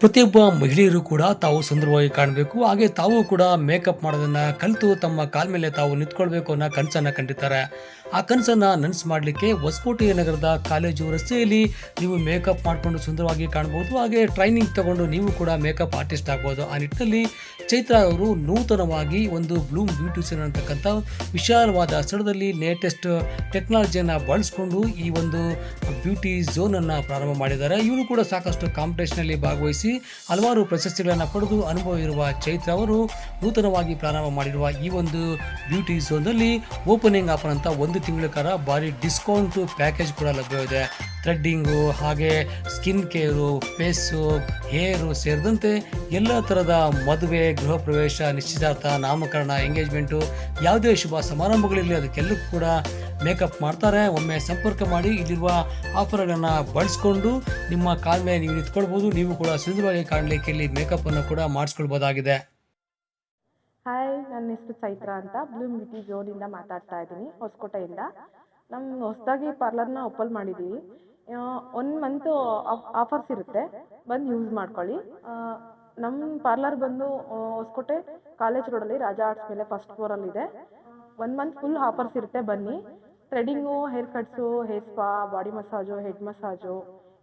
ಪ್ರತಿಯೊಬ್ಬ ಮಹಿಳೆಯರು ಕೂಡ ತಾವು ಸುಂದರವಾಗಿ ಕಾಣಬೇಕು. ಹಾಗೆ ತಾವು ಕೂಡ ಮೇಕಪ್ ಮಾಡೋದನ್ನ ಕಲಿತು ತಮ್ಮ ಕಾಲ ಮೇಲೆ ತಾವು ನಿಂತ್ಕೊಳ್ಬೇಕು ಅನ್ನೋ ಕನಸನ್ನ ಕಂಡಿದ್ದಾರೆ. ಆ ಕನಸನ್ನ ನನಸು ಮಾಡಲಿಕ್ಕೆ ಹೊಸಕೋಟೆ ನಗರದ ಕಾಲೇಜು ರಸ್ತೆಯಲ್ಲಿ ನೀವು ಮೇಕಪ್ ಮಾಡಿಕೊಂಡು ಸುಂದರವಾಗಿ ಕಾಣ್ಬೋದು. ಹಾಗೆ ಟ್ರೈನಿಂಗ್ ತಗೊಂಡು ನೀವು ಕೂಡ ಮೇಕಪ್ ಆರ್ಟಿಸ್ಟ್ ಆಗ್ಬೋದು. ಆ ನಿಟ್ಟಿನಲ್ಲಿ ಚೈತ್ರ ಅವರು ನೂತನವಾಗಿ ಒಂದು ಬ್ಲೂಮ್ ಬ್ಯೂಟಿಷನ್ ಅಂತಕ್ಕಂಥ ವಿಶಾಲವಾದ ಸ್ಥಳದಲ್ಲಿ ಲೇಟೆಸ್ಟ್ ಟೆಕ್ನಾಲಜಿಯನ್ನು ಬಳಸ್ಕೊಂಡು ಈ ಒಂದು ಬ್ಯೂಟಿ ಝೋನನ್ನು ಪ್ರಾರಂಭ ಮಾಡಿದ್ದಾರೆ. ಇವರು ಕೂಡ ಸಾಕಷ್ಟು ಕಾಂಪಿಟೇಷನಲ್ಲಿ ಭಾಗವಹಿಸಿ ಹಲವಾರು ಪ್ರಶಸ್ತಿಗಳನ್ನು ಪಡೆದು ಅನುಭವ ಇರುವ ಚೈತ್ರ ಅವರು ನೂತನವಾಗಿ ಪ್ರಾರಂಭ ಮಾಡಿರುವ ಈ ಒಂದು ಬ್ಯೂಟಿ ಝೋನ್ನಲ್ಲಿ ಓಪನಿಂಗ್ ಆಫರ್ ಅಂತ ಒಂದು ತಿಂಗಳ ಕಾಲ ಭಾರಿ ಡಿಸ್ಕೌಂಟ್ ಪ್ಯಾಕೇಜ್ ಕೂಡ ಲಭ್ಯವಿದೆ. ಥ್ರೆಡ್ಡಿಂಗು, ಹಾಗೆ ಸ್ಕಿನ್ ಕೇರು, ಫೇಸು, ಹೇರು ಸೇರಿದಂತೆ ಎಲ್ಲ ಥರದ ಮದುವೆ, ಗೃಹ ಪ್ರವೇಶ, ನಿಶ್ಚಿತಾರ್ಥ, ನಾಮಕರಣ, ಎಂಗೇಜ್ಮೆಂಟು ಯಾವುದೇ ಶುಭ ಸಮಾರಂಭಗಳಿರಲಿ ಅದಕ್ಕೆಲ್ಲೂ ಕೂಡ ಮೇಕಪ್ ಮಾಡ್ತಾರೆ, ಒಮ್ಮೆ ಸಂಪರ್ಕ ಮಾಡಿ ಇಲ್ಲಿರುವ ಆಫರ್ಗಳನ್ನು ಬಳಸ್ಕೊಂಡು ನಿಮ್ಮ ಕಾಲ ಮೇಲೆ ನೀವು ನಿಂತ್ಕೊಳ್ಬೋದು. ನೀವು ಕೂಡ ಸುಂದರವಾಗಿ ಕಾಣಲಿಕ್ಕೆ ಇಲ್ಲಿ ಮೇಕಪ್ಪನ್ನು ಕೂಡ ಮಾಡಿಸ್ಕೊಳ್ಬೋದಾಗಿದೆ. ಹಾಯ್ ನನ್ನ ಹೆಸರು ಚೈತ್ರ ಅಂತ. ಬ್ಲೂಮ್ ಬ್ಯೂಟಿ ಝೋನಿಂದ ಮಾತಾಡ್ತಾ ಇದ್ದೀನಿ, ಹೊಸಕೋಟೆಯಿಂದ. ನಮ್ಮ ಹೊಸದಾಗಿ ಪಾರ್ಲರ್ನ ಓಪನ್ ಮಾಡಿದ್ದೀವಿ ಒನ್ ಮಂತು ಆಫರ್ಸ್ ಇರುತ್ತೆ. ಬಂದು ಯೂಸ್ ಮಾಡ್ಕೊಳ್ಳಿ. ನಮ್ಮ ಪಾರ್ಲರ್ ಬಂದು ಹೊಸಕೋಟೆ ಕಾಲೇಜ್ ರೋಡಲ್ಲಿ ರಾಜಾ ಆರ್ಟ್ಸ್ ಮೇಲೆ ಫಸ್ಟ್ ಫ್ಲೋರಲ್ಲಿದೆ ಒನ್ ಮಂತ್ ಫುಲ್ ಆಫರ್ಸ್ ಇರುತ್ತೆ, ಬನ್ನಿ. Threading hair cuts hair spa body massage head massage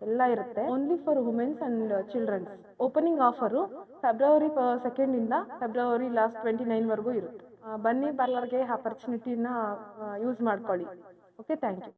ಎಲ್ಲ ಇರುತ್ತೆ. Only for women's and children's opening offer February ಸೆಕೆಂಡಿಂದ February last twenty ನೈನ್ವರೆಗೂ ಇರುತ್ತೆ. ಆ, ಬನ್ನಿ ಪಾರ್ಲರ್ಗೆ ಆಪರ್ಚುನಿಟಿನ ಯೂಸ್ ಮಾಡ್ಕೊಳ್ಳಿ. Okay thank you